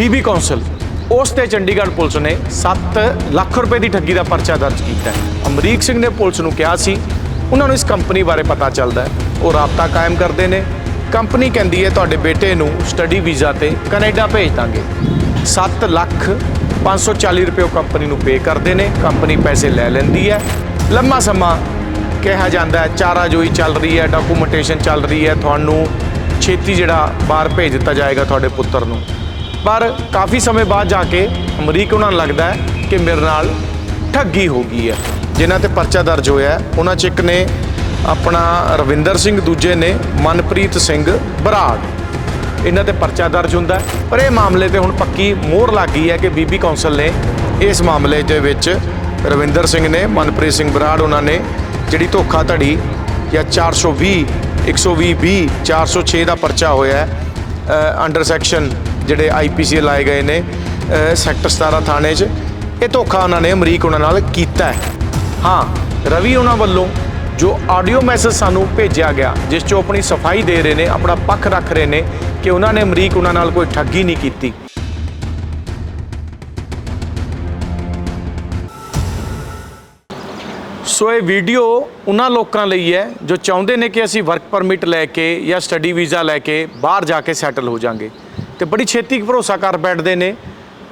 ਬੀਬੀ council, ਉਸ ਤੇ Chandigarh police ਨੇ 7 ਲੱਖ ਰੁਪਏ ਦੀ ਠੱਗੀ ਦਾ ਪਰਚਾ ਦਰਜ ਕੀਤਾ ਹੈ। ਅਮਰੀਕ ਸਿੰਘ ਨੇ ਪੁਲਿਸ ਨੂੰ ਕਿਹਾ ਸੀ, ਉਹਨਾਂ ਨੂੰ ਇਸ ਕੰਪਨੀ ਬਾਰੇ ਪਤਾ ਚੱਲਦਾ ਹੈ। ਉਹ ਰਾਬਤਾ ਕਾਇਮ ਕਰਦੇ ਨੇ। ਕੰਪਨੀ ਕਹਿੰਦੀ ਹੈ, ਤੁਹਾਡੇ ਬੇਟੇ ਨੂੰ ਸਟੱਡੀ ਵੀਜ਼ਾ ਤੇ ਕੈਨੇਡਾ ਭੇਜ ਦਾਂਗੇ। 7 ਲੱਖ 540 ਰੁਪਏ ਉਹ ਕੰਪਨੀ ਨੂੰ ਪੇ ਕਰਦੇ ਨੇ। ਕੰਪਨੀ ਪੈਸੇ ਲੈ ਲੈਂਦੀ ਹੈ। ਲੰਮਾ ਸਮਾਂ ਕਿਹਾ ਜਾਂਦਾ ਹੈ, ਚਾਰਾਜੋਈ ਚੱਲ ਰਹੀ ਹੈ, ਡਾਕੂਮੈਂਟੇਸ਼ਨ ਚੱਲ ਰਹੀ ਹੈ। ਤੁਹਾਨੂੰ ਛੇਤੀ ਜਿਹੜਾ ਬਾਹਰ ਭੇਜ ਦਿੱਤਾ ਜਾਏਗਾ ਤੁਹਾਡੇ ਪੁੱਤਰ ਨੂੰ। ਪਰ ਕਾਫੀ ਸਮੇਂ ਬਾਅਦ ਜਾ ਕੇ ਅਮਰੀਕ ਉਹਨਾਂ ਨੂੰ ਲੱਗਦਾ ਹੈ ਕਿ ਮੇਰੇ ਨਾਲ ਠੱਗੀ ਹੋ ਗਈ ਹੈ ਜਿਨ੍ਹਾਂ ਤੇ ਪਰਚਾ ਦਰਜ ਹੋਇਆ ਹੈ, ਉਹਨਾਂ ਚ ਇੱਕ ਨੇ ਆਪਣਾ ਰਵਿੰਦਰ ਸਿੰਘ ਦੂਜੇ ਨੇ ਮਨਪ੍ਰੀਤ ਸਿੰਘ ਬਰਾੜ ਇਹਨਾਂ ਤੇ ਪਰਚਾ ਦਰਜ ਹੁੰਦਾ ਹੈ। ਪਰ ਇਹ ਮਾਮਲੇ ਤੇ ਹੁਣ ਪੱਕੀ ਮੋਹਰ ਲੱਗ ਗਈ ਹੈ ਕਿ ਬੀਬੀ ਕੌਂਸਲ ਨੇ ਇਸ ਮਾਮਲੇ ਦੇ ਵਿੱਚ ਰਵਿੰਦਰ ਸਿੰਘ ਨੇ ਮਨਪ੍ਰੀਤ ਸਿੰਘ ਬਰਾੜ ਉਹਨਾਂ ਨੇ ਜਿਹੜੀ ਧੋਖਾ ਧੜੀ ਜਾਂ 420 120 20 406 ਦਾ ਪਰਚਾ ਹੋਇਆ ਹੈ ਅੰਡਰ ਸੈਕਸ਼ਨ ਜਿਹੜੇ ਆਈਪੀਸੀ ਲਾਏ ਗਏ ਨੇ ਸੈਕਟਰ 17 ਥਾਣੇ 'ਚ। ਇਹ ਧੋਖਾ ਉਹਨਾਂ ਨੇ ਅਮਰੀਕ ਉਹਨਾਂ ਨਾਲ ਕੀਤਾ ਹੈ। ਹਾਂ, ਰਵੀ ਉਹਨਾਂ ਵੱਲੋਂ ਜੋ ਆਡੀਓ ਮੈਸੇਜ ਸਾਨੂੰ ਭੇਜਿਆ ਗਿਆ, ਜਿਸ 'ਚ ਉਹ ਆਪਣੀ ਸਫ਼ਾਈ ਦੇ ਰਹੇ ਨੇ, ਆਪਣਾ ਪੱਖ ਰੱਖ ਰਹੇ ਨੇ ਕਿ ਉਹਨਾਂ ਨੇ ਅਮਰੀਕ ਉਹਨਾਂ ਨਾਲ ਕੋਈ ਠੱਗੀ ਨਹੀਂ ਕੀਤੀ। ਸੋ ਇਹ ਵੀਡੀਓ ਉਹਨਾਂ ਲੋਕਾਂ ਲਈ ਹੈ ਜੋ ਚਾਹੁੰਦੇ ਨੇ ਕਿ ਅਸੀਂ ਵਰਕ ਪਰਮਿਟ ਲੈ ਕੇ ਜਾਂ ਸਟੱਡੀ ਵੀਜ਼ਾ ਲੈ ਕੇ ਬਾਹਰ ਜਾ ਕੇ ਸੈਟਲ ਹੋ ਜਾਾਂਗੇ। ਤੇ ਬੜੀ ਛੇਤੀ ਭਰੋਸਾ ਕਰ ਬੈਠਦੇ ਨੇ,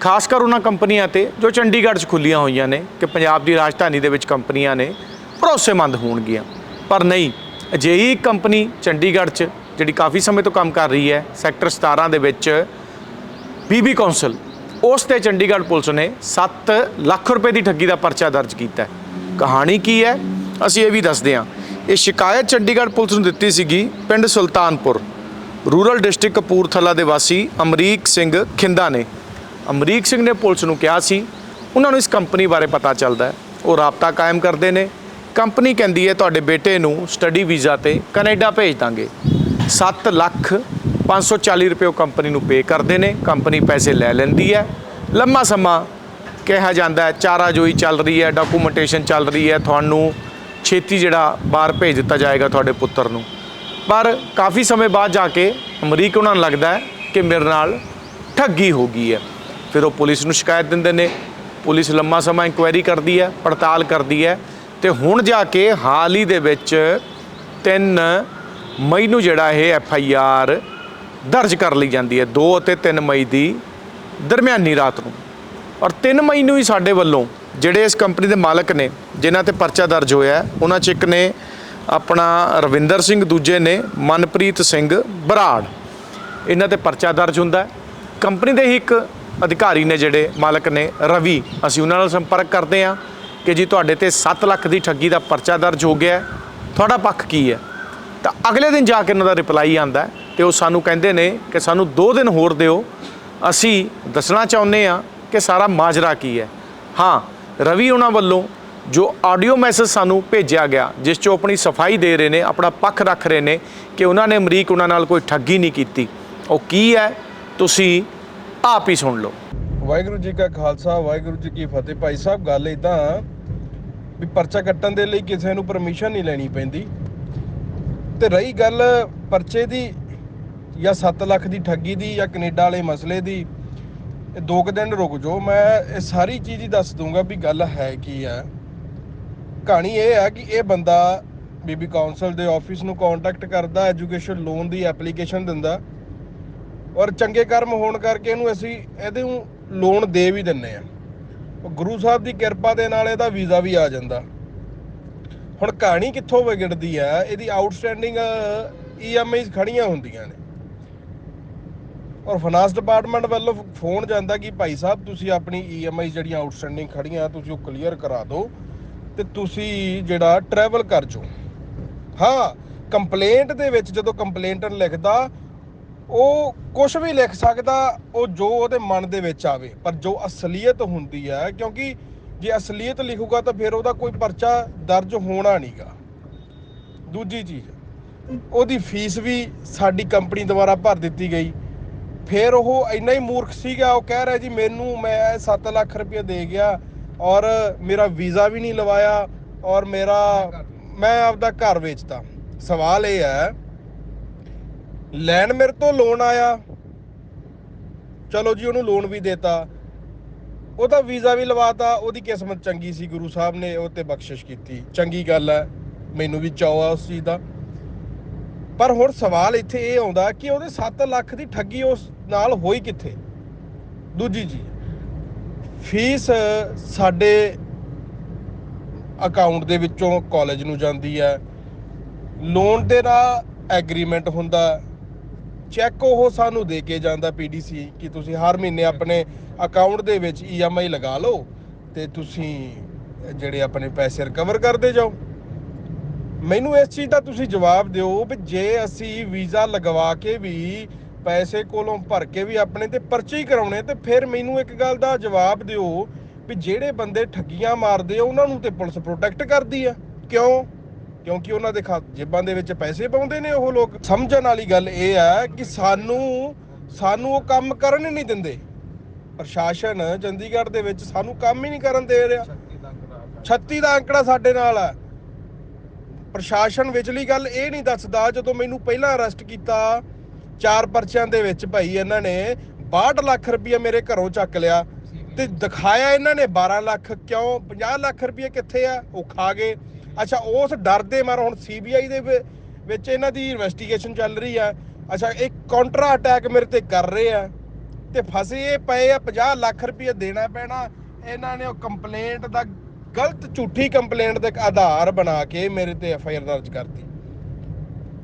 ਖਾਸ ਕਰ ਉਹਨਾਂ ਕੰਪਨੀਆਂ ਤੇ ਜੋ ਚੰਡੀਗੜ੍ਹ 'ਚ ਖੁੱਲੀਆਂ ਹੋਈਆਂ ਨੇ ਕਿ ਪੰਜਾਬ ਦੀ ਰਾਜਧਾਨੀ ਦੇ ਵਿੱਚ ਕੰਪਨੀਆਂ ਨੇ ਭਰੋਸੇਮੰਦ ਹੋਣਗੀਆਂ। ਪਰ ਨਹੀਂ, ਅਜਿਹੀ ਇੱਕ ਕੰਪਨੀ ਚੰਡੀਗੜ੍ਹ 'ਚ, ਜਿਹੜੀ ਕਾਫੀ ਸਮੇਂ ਤੋਂ ਕੰਮ ਕਰ ਰਹੀ ਹੈ, ਸੈਕਟਰ 17 ਦੇ ਵਿੱਚ ਬੀਬੀ ਕੌਂਸਲ, ਉਸ ਤੇ ਚੰਡੀਗੜ੍ਹ ਪੁਲਿਸ ਨੇ 7 ਲੱਖ ਰੁਪਏ ਦੀ ਠੱਗੀ ਦਾ ਪਰਚਾ ਦਰਜ ਕੀਤਾ ਹੈ। ਕਹਾਣੀ ਕੀ ਹੈ? ਅਸੀਂ ਇਹ ਵੀ ਦੱਸਦੇ ਹਾਂ। ਇਹ ਸ਼ਿਕਾਇਤ ਚੰਡੀਗੜ੍ਹ ਪੁਲਿਸ ਨੂੰ ਦਿੱਤੀ ਸੀਗੀ ਪਿੰਡ ਸੁਲਤਾਨਪੁਰ। ਰੂਰਲ ਡਿਸਟ੍ਰਿਕਟ ਕਪੂਰਥਲਾ ਦੇ ਵਾਸੀ ਅਮਰੀਕ ਸਿੰਘ ਖਿੰਦਾ ਨੇ। ਅਮਰੀਕ ਸਿੰਘ ਨੇ ਪੁਲਿਸ ਨੂੰ ਕਿਹਾ ਸੀ, ਉਹਨਾਂ ਨੂੰ ਇਸ ਕੰਪਨੀ ਬਾਰੇ ਪਤਾ ਚੱਲਦਾ ਹੈ। ਉਹ ਰਾਬਤਾ ਕਾਇਮ ਕਰਦੇ ਨੇ। ਕੰਪਨੀ ਕਹਿੰਦੀ ਹੈ, ਤੁਹਾਡੇ ਬੇਟੇ ਨੂੰ ਸਟੱਡੀ ਵੀਜ਼ਾ ਤੇ ਕੈਨੇਡਾ ਭੇਜ ਦਾਂਗੇ। 7 ਲੱਖ 540 ਰੁਪਏ ਉਹ ਕੰਪਨੀ ਨੂੰ ਪੇ ਕਰਦੇ ਨੇ। ਕੰਪਨੀ ਪੈਸੇ ਲੈ ਲੈਂਦੀ ਹੈ। ਲੰਮਾ ਸਮਾਂ ਕਿਹਾ ਜਾਂਦਾ ਹੈ, ਚਾਰਾਜੋਈ ਚੱਲ ਰਹੀ ਹੈ, ਡਾਕੂਮੈਂਟੇਸ਼ਨ ਚੱਲ ਰਹੀ ਹੈ। ਤੁਹਾਨੂੰ ਛੇਤੀ ਜਿਹੜਾ ਬਾਹਰ ਭੇਜ ਦਿੱਤਾ ਜਾਏਗਾ ਤੁਹਾਡੇ ਪੁੱਤਰ ਨੂੰ। ਪਰ ਕਾਫੀ ਸਮੇਂ ਬਾਅਦ ਜਾ ਕੇ ਅਮਰੀਕ ਉਹਨਾਂ ਨੂੰ ਲੱਗਦਾ ਹੈ ਕਿ ਮੇਰੇ ਨਾਲ ਠੱਗੀ ਹੋ ਗਈ ਹੈ। ਫਿਰ ਉਹ ਪੁਲਿਸ ਨੂੰ ਸ਼ਿਕਾਇਤ ਦਿੰਦੇ ਨੇ। ਪੁਲਿਸ ਲੰਮਾ ਸਮਾਂ ਇਨਕੁਆਇਰੀ ਕਰਦੀ ਹੈ, ਪੜਤਾਲ ਕਰਦੀ ਹੈ ਤੇ ਹੁਣ ਜਾ ਕੇ ਹਾਲ ਹੀ ਦੇ ਵਿੱਚ 3 ਮਈ ਨੂੰ ਜਿਹੜਾ ਇਹ ਐਫ ਆਈ ਆਰ ਦਰਜ ਕਰ ਲਈ ਜਾਂਦੀ ਹੈ 2 ਅਤੇ 3 ਮਈ ਦੀ ਦਰਮਿਆਨੀ ਰਾਤ ਨੂੰ। ਔਰ 3 ਮਈ ਨੂੰ ਹੀ ਸਾਡੇ ਵੱਲੋਂ ਜਿਹੜੇ ਇਸ ਕੰਪਨੀ ਦੇ ਮਾਲਕ ਨੇ, ਜਿਨ੍ਹਾਂ ਤੇ ਪਰਚਾ ਦਰਜ ਹੋਇਆ ਉਹਨਾਂ 'ਚ ਇੱਕ ਨੇ ਆਪਣਾ ਰਵਿੰਦਰ ਸਿੰਘ ਦੂਜੇ ਨੇ ਮਨਪ੍ਰੀਤ ਸਿੰਘ ਬਰਾੜ। ਇਹਨਾਂ ਤੇ ਪਰਚਾ ਦਰਜ ਹੁੰਦਾ ਹੈ। ਕੰਪਨੀ ਦੇ ਹੀ ਇੱਕ ਅਧਿਕਾਰੀ ਨੇ ਜਿਹੜੇ ਮਾਲਕ ਨੇ, ਰਵੀ, ਅਸੀਂ ਉਹਨਾਂ ਨਾਲ ਸੰਪਰਕ ਕਰਦੇ ਹਾਂ ਕਿ ਜੀ ਤੁਹਾਡੇ ਤੇ 7 ਲੱਖ ਦੀ ਠੱਗੀ ਦਾ ਪਰਚਾ ਦਰਜ ਹੋ ਗਿਆ ਤੁਹਾਡਾ ਪੱਖ ਕੀ ਹੈ? ਤਾਂ ਅਗਲੇ ਦਿਨ ਜਾ ਕੇ ਉਹਨਾਂ ਦਾ ਰਿਪਲਾਈ ਆਂਦਾ ਹੈ ਤੇ ਉਹ ਸਾਨੂੰ ਕਹਿੰਦੇ ਨੇ ਕਿ ਸਾਨੂੰ 2 ਦਿਨ ਹੋਰ ਦਿਓ। ਅਸੀਂ ਦੱਸਣਾ ਚਾਹੁੰਦੇ ਹਾਂ ਕਿ ਸਾਰਾ ਮਾਜਰਾ ਕੀ ਹੈ। ਹਾਂ, ਰਵੀ ਉਹਨਾਂ ਵੱਲੋਂ ਜੋ ਆਡੀਓ ਮੈਸੇਜ ਸਾਨੂੰ ਭੇਜਿਆ ਗਿਆ, ਜਿਸ 'ਚ ਉਹ ਆਪਣੀ ਸਫ਼ਾਈ ਦੇ ਰਹੇ ਨੇ, ਆਪਣਾ ਪੱਖ ਰੱਖ ਰਹੇ ਨੇ ਕਿ ਉਹਨਾਂ ਨੇ ਅਮਰੀਕ ਉਹਨਾਂ ਨਾਲ ਕੋਈ ਠੱਗੀ ਨਹੀਂ ਕੀਤੀ। ਉਹ ਕੀ ਹੈ, ਤੁਸੀਂ ਆਪ ਹੀ ਸੁਣ ਲਓ। ਵਾਹਿਗੁਰੂ ਜੀ ਕਾ ਖਾਲਸਾ, ਵਾਹਿਗੁਰੂ ਜੀ ਕੀ ਫਤਿਹ। ਭਾਈ ਸਾਹਿਬ, ਗੱਲ ਇਦਾਂ ਵੀ ਪਰਚਾ ਕੱਟਣ ਦੇ ਲਈ ਕਿਸੇ ਨੂੰ ਪਰਮਿਸ਼ਨ ਨਹੀਂ ਲੈਣੀ ਪੈਂਦੀ। ਤੇ ਰਹੀ ਗੱਲ ਪਰਚੇ ਦੀ ਜਾਂ 7 ਲੱਖ ਦੀ ਠੱਗੀ ਦੀ ਜਾਂ ਕੈਨੇਡਾ ਵਾਲੇ ਮਸਲੇ ਦੀ, ਇਹ ਦੋ ਕੁ ਦਿਨ ਰੁਕ ਜਾਓ। ਮੈਂ ਇਹ ਸਾਰੀ ਚੀਜ਼ ਹੀ ਦੱਸ ਦੂੰਗਾ ਵੀ ਗੱਲ ਹੈ ਕੀ ਹੈ ਕਹਾਣੀ ਇਹ ਹੈ ਕਿ ਇਹ ਬੰਦਾ ਬੀਬੀ ਕਾਉਂਸਲ ਦੇ ਆਫਿਸ ਨੂੰ ਕੰਟੈਕਟ ਕਰਦਾ ਐਜੂਕੇਸ਼ਨ ਲੋਨ ਦੀ ਐਪਲੀਕੇਸ਼ਨ ਦਿੰਦਾ ਔਰ ਚੰਗੇ ਕਰਮ ਹੋਣ ਕਰਕੇ ਇਹਨੂੰ ਅਸੀਂ ਇਹਦੇ ਨੂੰ ਲੋਨ ਦੇ ਵੀ ਦਿੰਨੇ ਆ ਗੁਰੂ ਸਾਹਿਬ ਦੀ ਕਿਰਪਾ ਦੇ ਨਾਲ ਇਹਦਾ ਵੀਜ਼ਾ ਵੀ ਆ ਜਾਂਦਾ। ਹੁਣ ਕਹਾਣੀ ਕਿੱਥੋਂ ਵਿਗੜਦੀ ਆ? ਇਹਦੀ ਆਊਟਸਟੈਂਡਿੰਗ ਈਐਮਆਈਜ਼ ਖੜੀਆਂ ਹੁੰਦੀਆਂ ਨੇ। ਔਰ ਫਾਈਨਾਂਸ ਡਿਪਾਰਟਮੈਂਟ ਵੱਲੋਂ ਫੋਨ ਜਾਂਦਾ ਕਿ ਭਾਈ ਸਾਹਿਬ, ਤੁਸੀਂ ਆਪਣੀ ਈਐਮਆਈ ਜਿਹੜੀਆਂ ਆਊਟਸਟੈਂਡਿੰਗ ਖੜੀਆਂ ਤੁਸੀਂ ਉਹ ਕਲੀਅਰ ਕਰਾ ਦਿਓ। ਤੇ ਤੁਸੀਂ ਜਿਹੜਾ ਟਰੈਵਲ ਕਰ ਜੋ। ਹਾਂ ਕੰਪਲੇਂਟ ਦੇ ਵਿੱਚ ਜਦੋਂ ਕੰਪਲੇਂਟਰ ਲਿਖਦਾ, ਉਹ ਕੁਝ ਵੀ ਲਿਖ ਸਕਦਾ, ਉਹ ਜੋ ਉਹਦੇ ਮਨ ਦੇ ਵਿੱਚ ਆਵੇ। ਪਰ ਜੋ ਅਸਲੀਅਤ ਹੁੰਦੀ ਹੈ, ਕਿਉਂਕਿ ਜੇ ਅਸਲੀਅਤ ਲਿਖੂਗਾ ਤਾਂ ਫਿਰ ਉਹਦਾ ਕੋਈ ਪਰਚਾ ਦਰਜ ਹੋਣਾ ਨਹੀਂਗਾ। ਦੂਜੀ ਚੀਜ਼, ਉਹਦੀ ਫੀਸ ਵੀ ਸਾਡੀ ਕੰਪਨੀ ਦੁਆਰਾ ਭਰ ਦਿੱਤੀ ਗਈ। ਫਿਰ ਉਹ ਇੰਨਾ ਹੀ ਮੂਰਖ ਸੀਗਾ, ਉਹ ਕਹਿ ਰਿਹਾ ਜੀ, ਮੈਨੂੰ ਮੈਂ 7 ਲੱਖ ਰੁਪਏ ਦੇ ਗਿਆ ਔਰ ਮੇਰਾ ਵੀਜ਼ਾ ਵੀ ਨਹੀਂ ਲਵਾਇਆ ਔਰ ਮੇਰਾ ਮੈਂ ਆਪਦਾ ਘਰ ਵੇਚਤਾ। ਸਵਾਲ ਇਹ ਹੈ, ਲੈਣ ਮੇਰੇ ਤੋਂ ਲੋਨ ਆਇਆ। ਚਲੋ ਜੀ, ਉਹਨੂੰ ਲੋਨ ਵੀ ਦੇਤਾ। ਉਹਦਾ ਵੀਜ਼ਾ ਵੀ ਲਵਾਤਾ, ਉਹਦੀ ਕਿਸਮਤ ਚੰਗੀ ਸੀ, ਗੁਰੂ ਸਾਹਿਬ ਨੇ ਉਹ ਤੇ ਬਖਸ਼ਿਸ਼ ਕੀਤੀ। ਚੰਗੀ ਗੱਲ ਹੈ, ਮੈਨੂੰ ਵੀ ਚਾਅ ਆ ਉਸ ਚੀਜ਼ ਦਾ। ਪਰ ਹੁਣ ਸਵਾਲ ਇੱਥੇ ਇਹ ਆਉਂਦਾ ਕਿ ਉਹਦੇ 7 ਲੱਖ ਦੀ ਠੱਗੀ ਉਸ ਨਾਲ ਹੋਈ ਕਿੱਥੇ? ਦੂਜੀ ਜੀ ਫੀਸ ਸਾਡੇ ਅਕਾਊਂਟ ਦੇ ਵਿੱਚੋਂ ਕਾਲਜ ਨੂੰ ਜਾਂਦੀ ਹੈ। ਲੋਨ ਦੇ ਨਾਲ ਐਗਰੀਮੈਂਟ ਹੁੰਦਾ ਚੈੱਕ ਉਹ ਸਾਨੂੰ ਦੇ ਕੇ ਜਾਂਦਾ ਪੀਡੀਸੀ ਕਿ ਤੁਸੀਂ ਹਰ ਮਹੀਨੇ ਆਪਣੇ ਅਕਾਊਂਟ ਦੇ ਵਿੱਚ ਈਐਮਆਈ ਲਗਾ ਲਓ ਤੇ ਤੁਸੀਂ ਜਿਹੜੇ ਆਪਣੇ ਪੈਸੇ ਰਿਕਵਰ ਕਰਦੇ ਜਾਓ। ਮੈਨੂੰ ਇਸ ਚੀਜ਼ ਦਾ ਤੁਸੀਂ ਜਵਾਬ ਦਿਓ ਵੀ ਜੇ ਅਸੀਂ ਵੀਜ਼ਾ ਲਗਵਾ ਕੇ ਵੀ ਪੈਸੇ ਕੋਲੋਂ ਭਰ ਕੇ ਵੀ ਆਪਣੇ ਤੇ ਪਰਚੇ ਹੀ ਕਰਾਉਣੇ ਤੇ ਫਿਰ ਮੈਨੂੰ ਇੱਕ ਗੱਲ ਦਾ ਜਵਾਬ ਦਿਓ ਵੀ ਜਿਹੜੇ ਬੰਦੇ ਠੱਗੀਆਂ ਮਾਰਦੇ ਆ ਉਹਨਾਂ ਨੂੰ ਤੇ ਪੁਲਿਸ ਪ੍ਰੋਟੈਕਟ ਕਰਦੀ ਆ। ਕਿਉਂ? ਕਿਉਂਕਿ ਉਹਨਾਂ ਦੇ ਜੇਬਾਂ ਦੇ ਵਿੱਚ ਪੈਸੇ ਪਾਉਂਦੇ ਨੇ ਉਹ ਲੋਕ। ਸਮਝਣ ਵਾਲੀ ਗੱਲ ਇਹ ਆ ਕਿ ਸਾਨੂੰ ਸਾਨੂੰ ਉਹ ਕੰਮ ਕਰਨ ਹੀ ਨਹੀਂ ਦਿੰਦੇ। ਪ੍ਰਸ਼ਾਸਨ ਚੰਡੀਗੜ੍ਹ ਦੇ ਵਿੱਚ ਸਾਨੂੰ ਕੰਮ ਹੀ ਨਹੀਂ ਕਰਨ ਦੇ ਰਿਹਾ। 36 ਦਾ ਅੰਕੜਾ ਸਾਡੇ। ਨਾਲ ਆ। ਪ੍ਰਸ਼ਾਸਨ ਵਿਚਲੀ ਗੱਲ ਇਹ ਨਹੀਂ ਦੱਸਦਾ ਜਦੋਂ ਮੈਨੂੰ ਪਹਿਲਾਂ ਅਰੈਸਟ ਕੀਤਾ ਚਾਰ ਪਰਚਿਆਂ ਦੇ ਵਿੱਚ ਭਾਈ ਇਹਨਾਂ ਨੇ 62 ਲੱਖ ਰੁਪਏ ਮੇਰੇ ਘਰੋਂ ਚੱਕ ਲਿਆ ਤੇ ਦਿਖਾਇਆ ਇਹਨਾਂ ਨੇ 12 ਲੱਖ, ਕਿਉਂ? 50 ਲੱਖ ਰੁਪਏ ਕਿੱਥੇ ਆ? ਉਹ ਖਾ ਗਏ। ਅੱਛਾ, ਉਸ ਡਰ ਦੇ ਮਾਰ ਹੁਣ ਸੀਬੀਆਈ ਦੇ ਵਿੱਚ ਇਹਨਾਂ ਦੀ ਇਨਵੈਸਟੀਗੇਸ਼ਨ ਚੱਲ ਰਹੀ ਆ। ਅੱਛਾ, ਇੱਕ ਕਾਉਂਟਰ ਅਟੈਕ ਮੇਰੇ ਤੇ ਕਰ ਰਹੇ ਆ ਤੇ ਫਸੇ ਪਏ ਆ 50 ਲੱਖ ਰੁਪਏ ਦੇਣਾ ਪੈਣਾ। ਇਹਨਾਂ ਨੇ ਉਹ ਕੰਪਲੇਂਟ ਦਾ ਗਲਤ ਝੂਠੀ ਕੰਪਲੇਂਟ ਦੇ ਆਧਾਰ ਬਣਾ ਕੇ ਮੇਰੇ ਤੇ ਐਫ ਆਈ ਆਰ ਦਰਜ ਕਰਤੀ।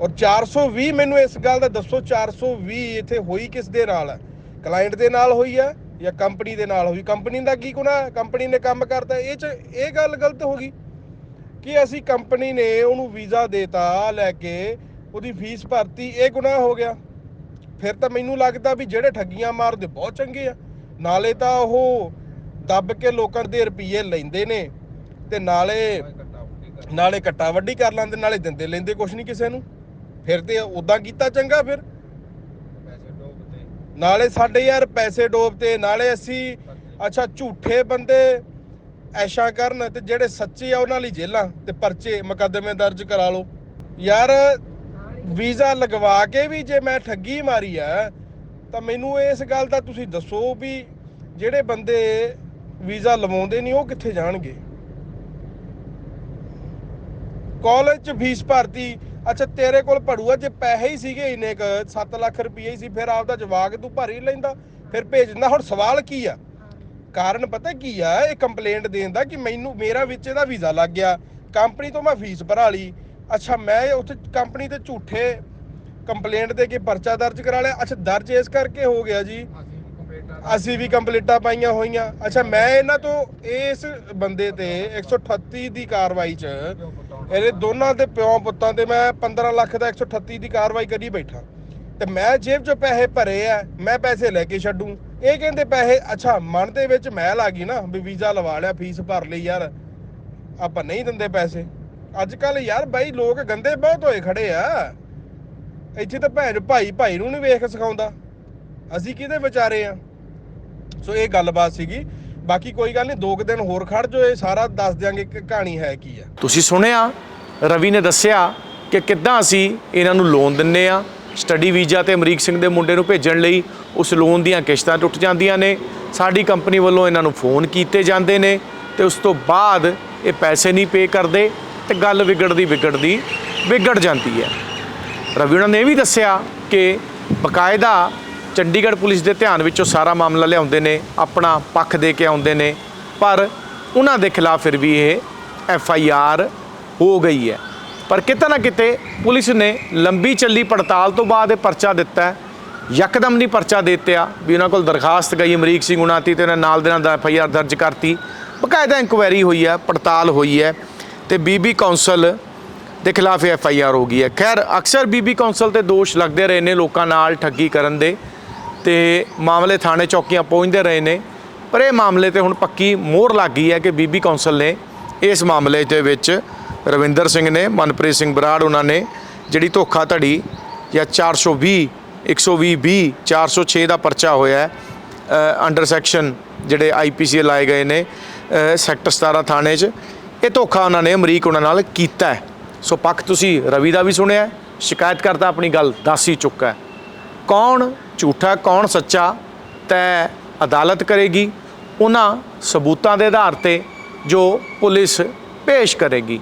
ਔਰ 420 ਮੈਨੂੰ ਇਸ ਗੱਲ ਦਾ ਦੱਸੋ 420 ਇੱਥੇ ਹੋਈ ਕਿਸ ਦੇ ਨਾਲ? ਹੈ ਕਲਾਇੰਟ ਦੇ ਨਾਲ ਹੋਈ ਹੈ ਜਾਂ ਕੰਪਨੀ ਦੇ ਨਾਲ ਹੋਈ? ਕੰਪਨੀ ਦਾ ਕੀ ਗੁਨਾਹ ਕੰਪਨੀ ਨੇ ਕੰਮ ਕਰਤਾ। ਇਹ ਚ ਇਹ ਗੱਲ ਗਲਤ ਹੋ ਗਈ ਕਿ ਅਸੀਂ ਕੰਪਨੀ ਨੇ ਉਹਨੂੰ ਵੀਜ਼ਾ ਦੇਤਾ ਲੈ ਕੇ ਉਹਦੀ ਫੀਸ ਭਰਤੀ ਇਹ ਗੁਨਾਹ ਹੋ ਗਿਆ। ਫਿਰ ਤਾਂ ਮੈਨੂੰ ਲੱਗਦਾ ਵੀ ਜਿਹੜੇ ਠੱਗੀਆਂ ਮਾਰਦੇ ਬਹੁਤ ਚੰਗੇ ਆ। ਨਾਲੇ ਤਾਂ ਉਹ ਦੱਬ ਕੇ ਲੋਕਾਂ ਦੇ ਰੁਪਏ ਲੈਂਦੇ ਨੇ ਤੇ ਨਾਲੇ ਨਾਲੇ ਕੱਟਾ ਵੱਡੀ ਕਰ ਲੈਂਦੇ। ਨਾਲੇ ਦਿੰਦੇ ਲੈਂਦੇ ਕੁਛ ਨਹੀਂ ਕਿਸੇ ਨੂੰ। ਫਿਰ ਤੇ ਉਦਾਂ ਕੀਤਾ ਚੰਗਾ ਫਿਰ। ਨਾਲੇ ਸਾਡੇ ਯਾਰ ਪੈਸੇ ਡੋਬਤੇ ਨਾਲੇ ਅਸੀਂ, ਅੱਛਾ, ਝੂਠੇ ਬੰਦੇ ਐਸ਼ਾ ਕਰਨ ਤੇ ਜਿਹੜੇ ਸੱਚੇ ਆ, ਉਹਨਾਂ ਲਈ ਜੇਲਾਂ ਤੇ ਪਰਚੇ ਮੁਕੱਦਮੇ ਦਰਜ ਕਰਾ ਲਓ। ਯਾਰ, ਵੀਜ਼ਾ ਲਗਵਾ ਕੇ ਵੀ ਜੇ ਮੈਂ ਠੱਗੀ ਮਾਰੀ ਆ, ਤਾਂ ਮੈਨੂੰ ਇਸ ਗੱਲ ਦਾ ਤੁਸੀਂ ਦੱਸੋ ਵੀ ਜਿਹੜੇ ਬੰਦੇ ਵੀਜ਼ਾ ਲਵਾਉਂਦੇ ਨਹੀਂ, ਉਹ ਕਿੱਥੇ ਜਾਣਗੇ? ਕਾਲਜ ਚ ਫੀਸ ਭਰਤੀ ਅੱਛਾ, ਤੇਰੇ ਕੋਲ ਭੜੂਆ ਜੇ ਪੈਸੇ ਹੀ ਸੀਗੇ ਇੰਨੇ 7 ਲੱਖ ਰੁਪਏ ਹੀ ਸੀ, ਫਿਰ ਆਪਦਾ ਜਵਾਕ ਤੂੰ ਭਰ ਹੀ ਲੈਂਦਾ, ਫਿਰ ਭੇਜਦਾ ਹੁਣ ਸਵਾਲ ਕੀ ਆ? ਕਾਰਨ ਪਤਾ ਕੀ ਆ? ਇਹ ਕੰਪਲੇਂਟ ਦੇਣ ਦਾ ਕਿ ਮੈਨੂੰ, ਮੇਰਾ ਵਿੱਚ ਇਹਦਾ ਵੀਜ਼ਾ ਲੱਗ ਗਿਆ। ਕੰਪਨੀ ਤੋਂ ਮੈਂ ਫੀਸ ਭਰਾ ਲਈ। ਅੱਛਾ, ਮੈਂ ਉੱਥੇ ਕੰਪਨੀ ਤੇ ਝੂਠੇ ਕੰਪਲੇਂਟ ਦੇ ਕੇ ਪਰਚਾ ਦਰਜ ਕਰਾ ਲਿਆ। ਅੱਛਾ, ਦਰਜ ਇਸ ਕਰਕੇ ਹੋ ਗਿਆ ਜੀ। ਅਸੀਂ ਵੀ ਕੰਪਲੀਟਾਂ ਪਾਈਆਂ ਹੋਈਆਂ। ਅੱਛਾ, ਮੈਂ ਇਹਨਾਂ ਤੋਂ ਇਸ ਬੰਦੇ ਤੇ 138 ਦੀ ਕਾਰਵਾਈ 'ਚ ਇਹਦੇ ਦੋਨਾਂ ਦੇ ਪਿਓ ਪੁੱਤਾਂ ਤੇ ਮੈਂ 15 ਲੱਖ ਦਾ 138 ਦੀ ਕਾਰਵਾਈ ਕਰੀ ਬੈਠਾ। ਤੇ ਮੈਂ ਜੇਬ 'ਚੋਂ ਪੈਸੇ ਭਰੇ ਆ, ਮੈਂ ਪੈਸੇ ਲੈ ਕੇ ਛੱਡੂ। ਇਹ ਕਹਿੰਦੇ ਪੈਸੇ, ਅੱਛਾ, ਮਨ ਦੇ ਵਿੱਚ ਮੈਲ ਆ ਗਈ ਨਾ ਵੀ ਵੀਜ਼ਾ ਲਵਾ ਲਿਆ, ਫੀਸ ਭਰ ਲਈ ਯਾਰ। ਆਪਾਂ ਨਹੀਂ ਦਿੰਦੇ ਪੈਸੇ। ਅੱਜ ਕੱਲ ਯਾਰ ਬਾਈ ਲੋਕ ਗੰਦੇ ਬਹੁਤ ਹੋਏ ਖੜੇ ਆ। ਇੱਥੇ ਤਾਂ ਭੈਣ ਭਾਈ ਭਾਈ ਨੂੰ ਨਹੀਂ ਵੇਖ ਸਿਖਾਉਂਦਾ। ਅਸੀਂ ਕਿਹਦੇ ਵਿਚਾਰੇ ਆ? ਸੋ ਇਹ ਗੱਲਬਾਤ ਸੀਗੀ। ਬਾਕੀ ਕੋਈ ਗੱਲ ਨਹੀਂ, ਦੋ ਕੁ ਦਿਨ ਹੋਰ ਖੜ ਜੋ ਇਹ ਸਾਰਾ ਦੱਸ ਦਿਆਂਗੇ ਕਿ ਕਹਾਣੀ ਹੈ ਕੀ ਆ। ਤੁਸੀਂ ਸੁਣਿਆ, ਰਵੀ ਨੇ ਦੱਸਿਆ ਕਿ ਕਿੱਦਾਂ ਅਸੀਂ ਇਹਨਾਂ ਨੂੰ ਲੋਨ ਦਿੰਨੇ ਆ ਸਟੱਡੀ ਵੀਜ਼ਾ ਤੇ ਅਮਰੀਕ ਸਿੰਘ ਦੇ ਮੁੰਡੇ ਨੂੰ ਭੇਜਣ ਲਈ ਉਸ ਲੋਨ ਦੀਆਂ ਕਿਸ਼ਤਾਂ ਟੁੱਟ ਜਾਂਦੀਆਂ ਨੇ। ਸਾਡੀ ਕੰਪਨੀ ਵੱਲੋਂ ਇਹਨਾਂ ਨੂੰ ਫੋਨ ਕੀਤੇ ਜਾਂਦੇ ਨੇ ਤੇ ਉਸ ਤੋਂ ਬਾਅਦ ਇਹ ਪੈਸੇ ਨਹੀਂ ਪੇ ਕਰਦੇ ਤੇ ਗੱਲ ਵਿਗੜਦੀ ਵਿਗੜਦੀ ਵਿਗੜ ਜਾਂਦੀ ਹੈ। ਰਵੀ ਉਹਨਾਂ ਨੇ ਇਹ ਵੀ ਦੱਸਿਆ ਕਿ ਬਕਾਇਦਾ ਚੰਡੀਗੜ੍ਹ ਪੁਲਿਸ ਦੇ ਧਿਆਨ ਵਿੱਚ ਉਹ ਸਾਰਾ ਮਾਮਲਾ ਲਿਆਉਂਦੇ ਨੇ, ਆਪਣਾ ਪੱਖ ਦੇ ਕੇ ਆਉਂਦੇ ਨੇ, ਪਰ ਉਹਨਾਂ ਦੇ ਖਿਲਾਫ ਫਿਰ ਵੀ ਇਹ ਐਫ ਆਈ ਆਰ ਹੋ ਗਈ ਹੈ। ਪਰ ਕਿਤੇ ਨਾ ਕਿਤੇ ਪੁਲਿਸ ਨੇ ਲੰਬੀ ਚੱਲੀ ਪੜਤਾਲ ਤੋਂ ਬਾਅਦ ਇਹ ਪਰਚਾ ਦਿੱਤਾ ਯਕਦਮ ਨਹੀਂ ਪਰਚਾ ਦਿੱਤਿਆ ਵੀ ਉਹਨਾਂ ਕੋਲ ਦਰਖਾਸਤ ਗਈ, ਅਮਰੀਕ ਸਿੰਘ ਉਣਾਤੀ ਤੇ ਉਹਨਾਂ ਨਾਲ ਦੇ ਨਾਲ ਐਫ ਆਈ ਆਰ ਦਰਜ ਕਰਤੀ। ਬਕਾਇਦਾ ਇਨਕੁਆਇਰੀ ਹੋਈ ਹੈ, ਪੜਤਾਲ ਹੋਈ ਹੈ ਤੇ ਬੀਬੀ ਕੌਂਸਲ ਦੇ ਖਿਲਾਫ ਐਫ ਆਈ ਆਰ ਹੋ ਗਈ ਹੈ। ਖੈਰ, ਅਕਸਰ ਬੀਬੀ ਕੌਂਸਲ ਤੇ ਦੋਸ਼ ਲੱਗਦੇ ਰਹੇ ਨੇ ਲੋਕਾਂ ਨਾਲ ਠੱਗੀ ਕਰਨ ਦੇ। ਤੇ ਮਾਮਲੇ ਥਾਣੇ ਚੌਕੀਆਂ ਪਹੁੰਚਦੇ ਰਹੇ ਨੇ। ਪਰ ਇਹ ਮਾਮਲੇ ਤੇ ਹੁਣ ਪੱਕੀ ਮੋਹਰ ਲੱਗ ਗਈ ਹੈ ਕਿ ਬੀਬੀ ਕੌਂਸਲ ਨੇ ਇਸ ਮਾਮਲੇ ਦੇ ਵਿੱਚ ਰਵਿੰਦਰ ਸਿੰਘ ਨੇ, ਮਨਪ੍ਰੀਤ ਸਿੰਘ ਬਰਾੜ ਉਹਨਾਂ ਨੇ ਜਿਹੜੀ ਧੋਖਾ ਧੜੀ ਜਾਂ 420 120 20 406 ਦਾ ਪਰਚਾ ਹੋਇਆ ਹੈ ਅੰਡਰ ਸੈਕਸ਼ਨ ਜਿਹੜੇ ਆਈਪੀਸੀ ਲਾਏ ਗਏ ਨੇ ਸੈਕਟਰ 17 ਥਾਣੇ 'ਚ। ਇਹ ਧੋਖਾ ਉਹਨਾਂ ਨੇ, ਅਮਰੀਕ ਉਹਨਾਂ ਨਾਲ ਕੀਤਾ ਹੈ। ਸੋ ਪੱਖ ਤੁਸੀਂ ਰਵੀ ਦਾ ਵੀ ਸੁਣਿਆ ਸ਼ਿਕਾਇਤ ਕਰਤਾ ਆਪਣੀ ਗੱਲ ਦੱਸ ਹੀ ਚੁੱਕਾ ਹੈ। ਕੌਣ ਝੂਠਾ ਕੌਣ ਸੱਚਾ ਤੈ ਅਦਾਲਤ ਕਰੇਗੀ? ਉਹਨਾਂ ਸਬੂਤਾਂ ਦੇ ਆਧਾਰ ਤੇ ਜੋ ਪੁਲਿਸ ਪੇਸ਼ ਕਰੇਗੀ।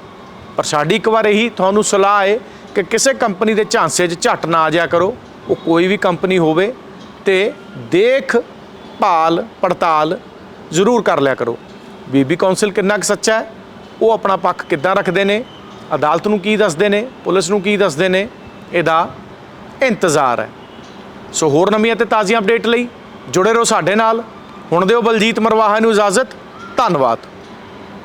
ਪਰ ਸਾਡੀ ਇੱਕ ਵਾਰ ਇਹੀ ਤੁਹਾਨੂੰ ਸਲਾਹ ਹੈ ਕਿ ਕਿਸੇ ਕੰਪਨੀ ਦੇ ਝਾਂਸੇ 'ਚ ਝੱਟ ਨਾ ਆ ਜਾਇਆ ਕਰੋ। ਉਹ ਕੋਈ ਵੀ ਕੰਪਨੀ ਹੋਵੇ ਤੇ ਦੇਖ, ਭਾਲ, ਪੜਤਾਲ ਜ਼ਰੂਰ ਕਰ ਲਿਆ ਕਰੋ। ਬੀਬੀ ਕੌਂਸਲ ਕਿੰਨਾ ਕੁ ਸੱਚਾ ਹੈ? ਉਹ ਆਪਣਾ ਪੱਖ ਕਿੱਦਾਂ ਰੱਖਦੇ ਨੇ? ਅਦਾਲਤ ਨੂੰ ਕੀ ਦੱਸਦੇ ਨੇ? ਪੁਲਿਸ ਨੂੰ ਕੀ ਦੱਸਦੇ ਨੇ? ਇਹਦਾ ਇੰਤਜ਼ਾਰ ਹੈ। ਸੋ ਹੋਰ ਨਵੀਆਂ ਤੇ ਤਾਜ਼ੀਆਂ ਅਪਡੇਟ ਲਈ ਜੁੜੇ ਰਹੋ ਸਾਡੇ ਨਾਲ। ਹੁਣ ਦਿਓ ਬਲਜੀਤ ਮਰਵਾਹਾ ਨੂੰ ਇਜਾਜ਼ਤ। ਧੰਨਵਾਦ।